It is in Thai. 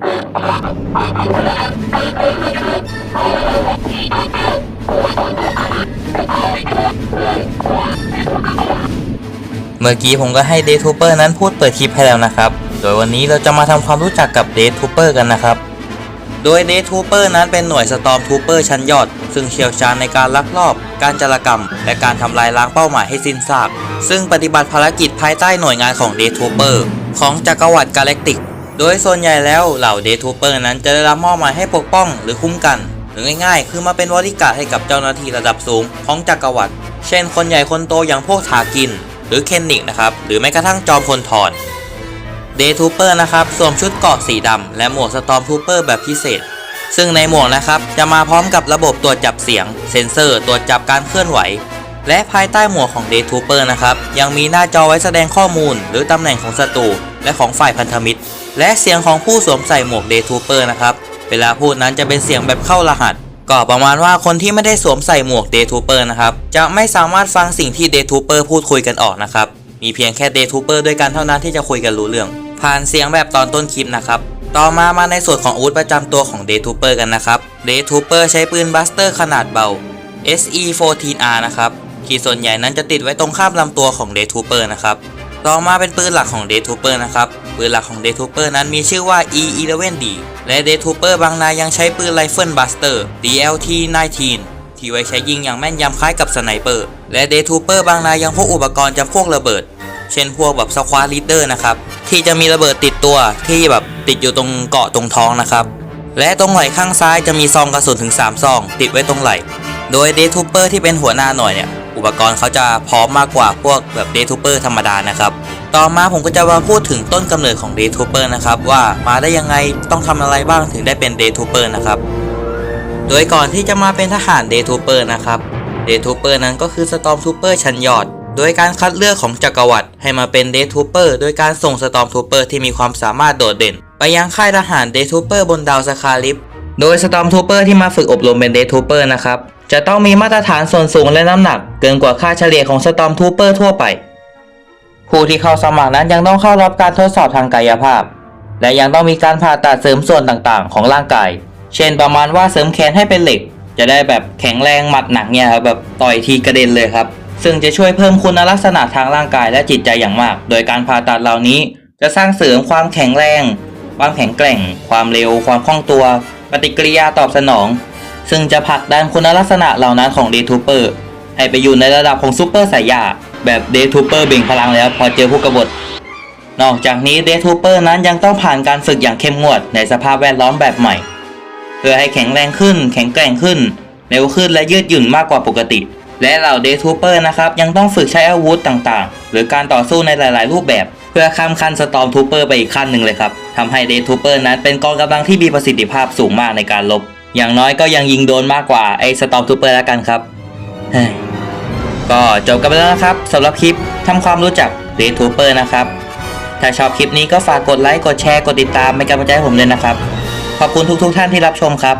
เมื่อกี้ผมก็ให้ Day Trooper นั้นพูดเปิดคลิปให้แล้วนะครับ โดยวันนี้เราจะมาทำความรู้จักกับ Day Trooper กันนะครับ โดย Day Trooper นั้นเป็นหน่วย Storm Trooper ชั้นยอด ซึ่งเชี่ยวชาญในการลักลอบ การจารกรรม และการทำลายล้างเป้าหมายให้สิ้นซาก ซึ่งปฏิบัติภารกิจภายใต้หน่วยงานของ Day Trooper ของจักรวรรดิกาแล็กติก โดยส่วนใหญ่แล้วเหล่า Day Trooper นั้นจะได้รับมอบหมายให้ปกป้องหรือคุ้มกัน หรือง่ายๆ คือมาเป็นบริกาให้กับเจ้าหน้าที่ระดับสูงของจักรวรรดิ เช่นคนใหญ่คนโตอย่างพวกทากิน หรือเคนนิกนะครับ หรือแม้กระทั่งจอมพลทอนเดทูเปอร์นะครับสวมชุดเกราะสีดำและหมวกสตอมทูเปอร์แบบพิเศษ ซึ่งในหมวกนะครับจะมาพร้อมกับระบบตรวจจับเสียง เซ็นเซอร์ตรวจจับการเคลื่อนไหว และภายใต้หมวกของ Day Trooper นะครับยังมีหน้าจอไว้แสดงข้อมูล หรือตำแหน่งของศัตรูและของฝ่ายพันธมิตร และเสียงของผู้สวมใส่หมวก Day Trooper นะครับ เวลาพูดนั้นจะเป็นเสียงแบบเข้ารหัส ก็ประมาณว่าคนที่ไม่ได้สวมใส่หมวก Day Trooper นะครับ จะไม่สามารถฟังสิ่งที่ Day Trooper พูดคุยกันออกนะครับ มีเพียงแค่ Day Trooper ด้วยกันเท่านั้นที่จะคุยกันรู้เรื่อง ผ่านเสียงแบบตอนต้นคลิปนะครับต่อมามาในส่วนของอาวุธประจำตัวของ Day Trooper กันนะครับ Day Trooper ใช้ปืนบัสเตอร์ขนาดเบา SE14R นะครับที่ส่วนใหญ่นั้นจะติดไว้ตรงข้ามลำตัวของ Day Trooper นะครับ ต่อมาเป็นปืนหลักของ Day Trooper นะครับ ปืนหลักของ Day Trooper นั้นมีชื่อว่า E11D และ Day Trooper บางนายยังใช้ปืนไรเฟิลบัสเตอร์ DLT-19 ที่ไว้ใช้ยิงอย่างแม่นยำคล้ายกับสไนเปอร์ และ Day Trooper บางนายยังพกอุปกรณ์จำพวกระเบิด เช่นพวกแบบสควอ d ลีเดอร์นะครับ ที่จะมีระเบิดติดตัวที่แบบติดอยู่ตรงเกาะตรงท้องนะครับ และตรงไหล่ข้างซ้ายจะมีซองกระสุนถึง 3 ซอง ติดไว้ตรงไหล่ โดย Day Trooper ที่เป็นหัวหน้าหน่วยเนี่ย อุปกรณ์เขาจะพร้อมมากกว่าพวกแบบ Day Trooper ธรรมดานะครับ ต่อมาผมก็จะมาพูดถึงต้นกำเนิดของ Day Trooper นะครับว่ามาได้ยังไงต้องทำอะไรบ้างถึงได้เป็น Day Trooper นะครับ โดยก่อนที่จะมาเป็นทหาร Day Trooper นะครับ Day Trooper นั้นก็คือ Storm Trooper ชั้นยอด โดยการคัดเลือกของจักรวรรดิให้มาเป็น Day Trooper โดยการส่ง Storm Trooper ที่มีความสามารถโดดเด่น ไปยังค่ายทหาร Day Trooper บนดาวสคาลิปโดย Storm Trooper ที่มาฝึกอบรมเป็น Day Trooper นะครับจะต้องมีมาตรฐานส่วนสูงและน้ำหนัก เกินกว่าค่าเฉลี่ยของ Storm Trooper ทั่วไป ผู้ที่เข้าสมัครนั้นยังต้องเข้ารับการทดสอบทางกายภาพ และยังต้องมีการผ่าตัดเสริมส่วนต่างๆ ของร่างกาย เช่นประมาณว่าเสริมแขนให้เป็นเหล็ก จะได้แบบแข็งแรงหมัดหนักเนี่ยครับแบบต่อยทีกระเด็นเลยครับ ซึ่งจะช่วยเพิ่มคุณลักษณะทางร่างกายและจิตใจอย่างมาก โดยการผ่าตัดเหล่านี้ จะสร้างเสริมความแข็งแรง ความแข็งแกร่ง ความเร็ว ความคล่องตัว ปฏิกิริยาตอบสนอง ซึ่งจะผลักดันคุณลักษณะเหล่านั้นของ Day Trooper ให้ไปอยู่ในระดับของซูเปอร์สายยา แบบ Day Trooper เบ่งพลังแล้วพอเจอผู้กบฏ นอกจากนี้ Day Trooper นั้นยังต้องผ่านการฝึกอย่างเข้มงวดในสภาพแวดล้อมแบบใหม่ เพื่อให้แข็งแรงขึ้น แข็งแกร่งขึ้นเร็วขึ้นและยืดหยุ่นมากกว่าปกติ และเหล่า Day Trooper นะครับยังต้องฝึกใช้อาวุธต่างๆ หรือการต่อสู้ในหลาย ๆ รูปแบบเพื่อข้ามขั้น Storm Trooper ไปอีกขั้นหนึ่งเลยครับทำให้ Day Trooper นั้นเป็นกองกำลังที่มีประสิทธิภาพสูงมากในการลบ อย่างน้อยก็ยังยิงโดนมากกว่าไอ้ Storm Trooper แล้วกันครับเฮ้ ก็จบกันไปแล้วนะครับสำหรับคลิปทำความรู้จักเรตทูเปอร์นะครับ ถ้าชอบคลิปนี้ก็ฝากกดไลค์ กดแชร์ กดติดตามเป็นกำลังใจให้ผมด้วยนะครับ ขอบคุณทุกๆท่านที่รับชมครับ